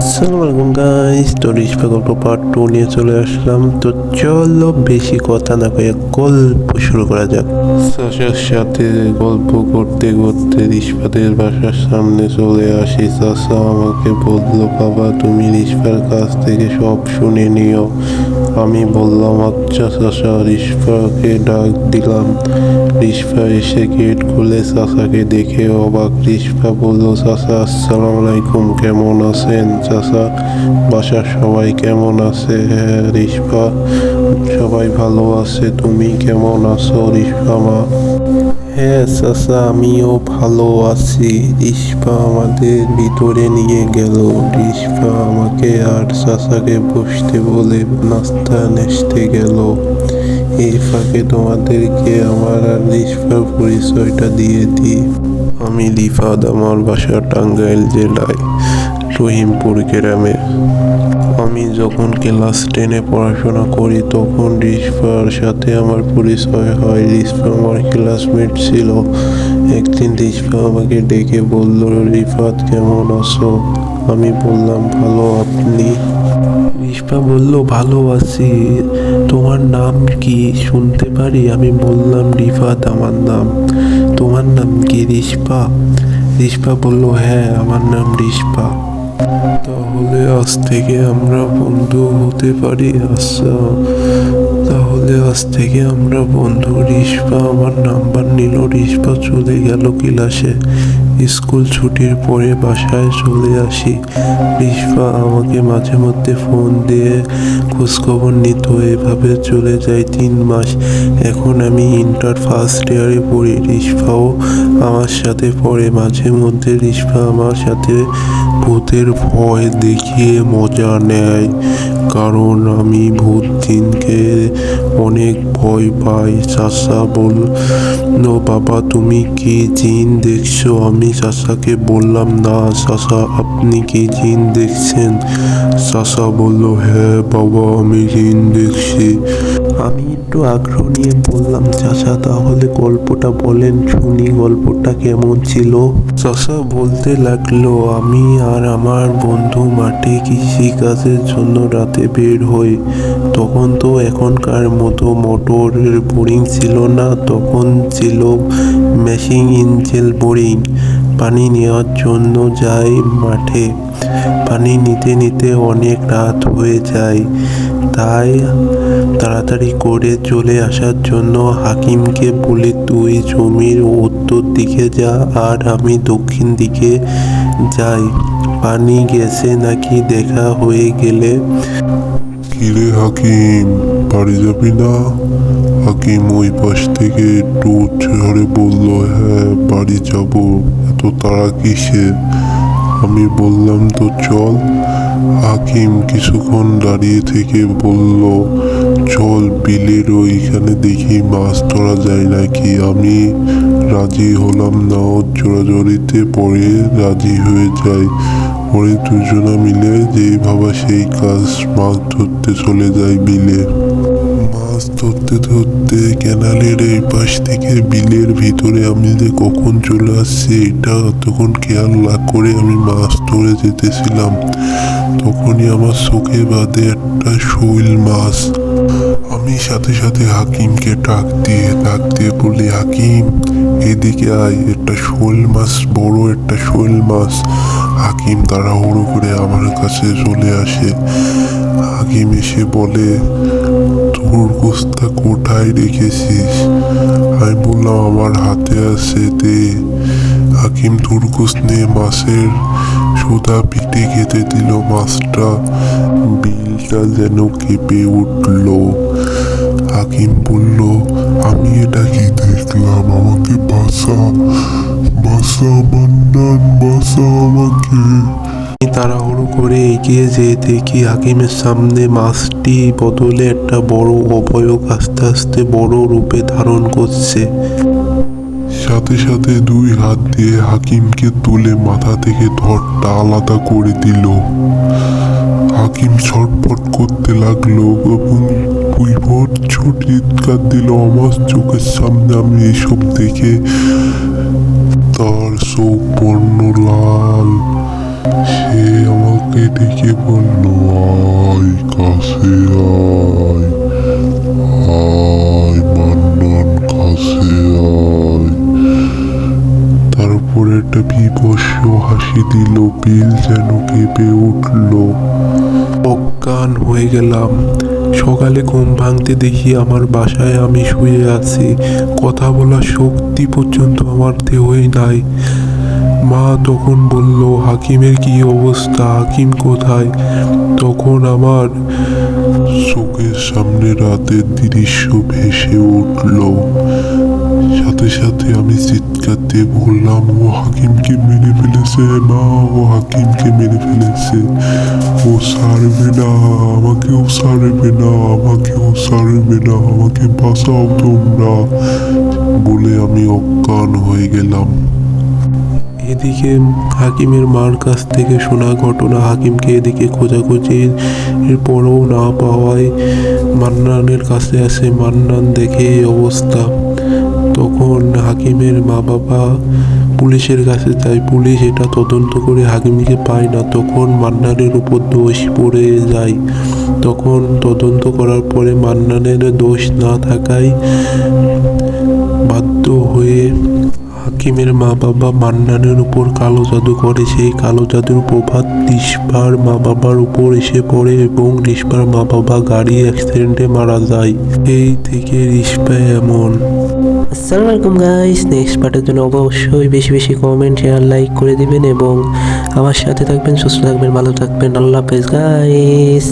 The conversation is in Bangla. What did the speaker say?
আসসালামু আলাইকুম গাইস তো রিস্পা গল্প পার্ট টু নিয়ে চলে আসলাম। তো চলো বেশি কথা না কয়ে গল্প শুরু করা যাক। সাশার সাথে গল্প করতে করতে রিস্পাদের বাসার সামনে চলে আসি। চাষা আমাকে বলল, বাবা, তুমি রিস্পার কাছ থেকে সব শুনে নিও। আমি বললাম আচ্ছা চাষা রিস্পাকে ডাক দিলাম। রিস্পা এসে গেট খুলে চাষাকে দেখে অবাক। রিস্পা বলল চাষা আসসালাম আলাইকুম, কেমন আছেন চাষা বাসার সবাই কেমন আছে? হ্যাঁ রিস্পা সবাই ভালো আছে। তুমি কেমন আছো রিস্পা মা? হ্যাঁ চাচা, আমিও ভালো আছি। রিস্পা আমাদের ভিতরে নিয়ে গেল। রিস্পা আমাকে আর চাচাকে বসতে বলে নাস্তা নেসতে গেল। এই ফাঁকে তোমাদেরকে আমার আর রিস্পার পরিচয়টা দিয়ে দিই। আমি রিফাদ আমার বাসা টাঙ্গাইল জেলায়। রহিমপুর গ্রামে আমি যখন ক্লাস টেনে পড়াশোনা করি, তখন রিসফার সাথে আমার পরিচয় হয়। রিসফা আমার ক্লাসমেট ছিল। একদিন রিসফা আমাকে ডেকে বলল, রিফাত, কেমন আছো? আমি বললাম, ভালো, আপনি? রিসফা বলল ভালো আছি তোমার নাম কি? শুনতে পারি? আমি বললাম, রিফাত, আমার নাম। তোমার নাম কি রিসপা রিসপা বলল হ্যাঁ আমার নাম রিসপা তাহলে আজ থেকে আমরা বন্ধু হতে পারি আচ্ছা। তাহলে আজ থেকে আমরা বন্ধু রিসপা আমার নাম্বার নিল। রিসপা চলে গেল ক্লাসে। স্কুল ছুটির পরে বাসায় চলে আসি। রিসপা আমাকে মাঝে মধ্যে ফোন দিয়ে খোঁজখবর নিত। এভাবে চলে যায় তিন মাস। এখন আমি ইন্টার ফার্স্ট ইয়ারে পড়ি। রিসপাও আমার সাথে পড়ে। মাঝে মধ্যে রিসপা আমার সাথে ভূতের ভয় দেখিয়ে মজা নেয়। কারণ আমি ভূত দিনকে অনেক ভয় পাই, চাচা বল, নো বাবা, তুমি কি জিন দেখছ? আমি চাচাকে বললাম, না চাচা, আপনি কি জিন দেখছেন? চাচা বলল হ্যাঁ বাবা, আমি জিন দেখছি। আমি একটু আগ্রহ নিয়ে বললাম, চাচা, তাহলে গল্পটা বলেন, শুনি গল্পটা কেমন ছিল? চাচা বলতে লাগল, আমি আর আমার বন্ধু মাঠে কৃষি কাজের জন্য রাতে বের হই। তখন তো এখনকার মতো মোটরের বোরিং ছিল না, তখন ছিল মেশিন ইঞ্জেল বোরিং পানি নেওয়ার জন্য যাই মাঠে। পানি নিতে নিতে অনেক রাত হয়ে যায়। তাই তাড়াতাড়ি করে চলে আসার জন্য হাকিমকে বলে, তুই জমির উত্তর দিকে যা আর আমি দক্ষিণ দিকে যাই। পানি গেছে নাকি দেখা হয়ে গেলে? কিরে হাকিম বাড়ি যাবি না? হাকিম ওই পাশ থেকে একটু ঝরে বলল হ্যাঁ বাড়ি যাব। এত তাড়া কিসে? আমি বললাম, তো চল। হাকিম কিছুক্ষণ দাঁড়িয়ে থেকে বলল চল বিলের ওইখানে দেখি মাছ ধরা যায় নাকি। আমি রাজি হলাম না, ও জোরাজোরিতে পরে রাজি হয়ে যায়। পরে দুজনা মিলে যেই ভাবা সেই কাজ, মাছ ধরতে চলে যায় বিলে। ধরতে ধরতে ক্যানালের এই পাশ থেকে বিলের ভিতরে আমি যে কখন চলে আসছি, এটা তখন খেয়াল না করে আমি মাছ ধরে যেতেছিলাম। তখনই আমার চোখে বাদে একটা শৈল মাছ। আমি সাথে সাথে হাকিমকে ডাক দিয়ে ডাক দিয়ে বলি, হাকিম, এদিকে আয়, একটা শোল মাছ, বড় একটা শোল মাছ। হাকিম তাড়াহুড়ো করে আমার কাছে চলে আসে। হাকিম এসে বলে গোস্তা কোথায় রেখেছিস? আমি বললাম, আমার হাতে আছে দে। হাকিম তুরকুস নিয়ে মাছের সুদা পিঠে খেতে দিল। মাছটা বিলটা যেন কেঁপে উঠল। হাকিম বলল, আমি এটা কি দেখলাম? আমাকে বাসা বাসা মান্নান বাসা আমাকে। আমি তাড়াহুড়ো করে এগিয়ে যেয়ে দেখি হাকিমের সামনে মাছটি বদলে একটা বড় অবয়ব আস্তে আস্তে বড় রূপে ধারণ করছে। সাথে সাথে দুই হাত দিয়ে হাকিমকে তুলে মাথা থেকে ধরটা আলাদা করে দিল। হাকিম ছটফট করতে লাগল এবং বুইভট চিৎকার দিল, আমার চোখের সামনে আমি এসব দেখে তার চোখ বর্ণ লাল। সে আমাকে ডেকে বলল, আয় কাছে আয় আয় মান্নান, কাছে আয়। তারপর একটা বিভৎস হাসি দিল, বিল যেন কেঁপে উঠল। অজ্ঞান হয়ে গেলাম। সকালে ঘুম ভাঙতে দেখি আমার বাসায় আমি শুয়ে আছি। কথা বলার শক্তি পর্যন্ত আমার দেহই নাই। মা তখন বলল, হাকিমের কি অবস্থা? হাকিম কোথায়? তখন আমার চোখের সামনে রাতের দৃশ্য ভেসে উঠল। সাথে সাথে আমি চিৎকার দিয়ে বললাম, ও হাকিমকে মেরে ফেলেছে, মা, ও হাকিমকে মেরে ফেলেছে। ও সারবে না, আমাকেও সারবে না, আমাকেও সারবে না, আমাকে বাঁচাও তোমরা, বলে আমি অজ্ঞান হয়ে গেলাম। এদিকে হাকিমের মার কাছ থেকে শোনা ঘটনা হাকিমকে এদিকে খোঁজাখুঁজির পরও না পাওয়ায় মান্নানের কাছে আসে মান্নান দেখে এই অবস্থা। তখন হাকিমের মা বাবা পুলিশের কাছে যায়। পুলিশ এটা তদন্ত করে হাকিমকে পায় না। তখন মান্নানের উপর দোষ পড়ে যায়। তখন তদন্ত করার পরে মান্নানের দোষ না থাকায় হাকিমের মা বাবা মান্নানের উপর কালো জাদু করে, সেই কালো জাদুর প্রভাব রিস্পার মা বাবার উপর এসে পড়ে এবং রিস্পার মা বাবা গাড়ি অ্যাক্সিডেন্টে মারা যায়। এই থেকে রিস্পা এমন। আসসালামু আলাইকুম গাইস নেক্সট পার্টের জন্য অবশ্যই বেশি বেশি কমেন্ট শেয়ার লাইক করে দিবেন এবং আমার সাথে থাকবেন, সুস্থ থাকবেন, ভালো থাকবেন। আল্লাহ হাফেজ গাইস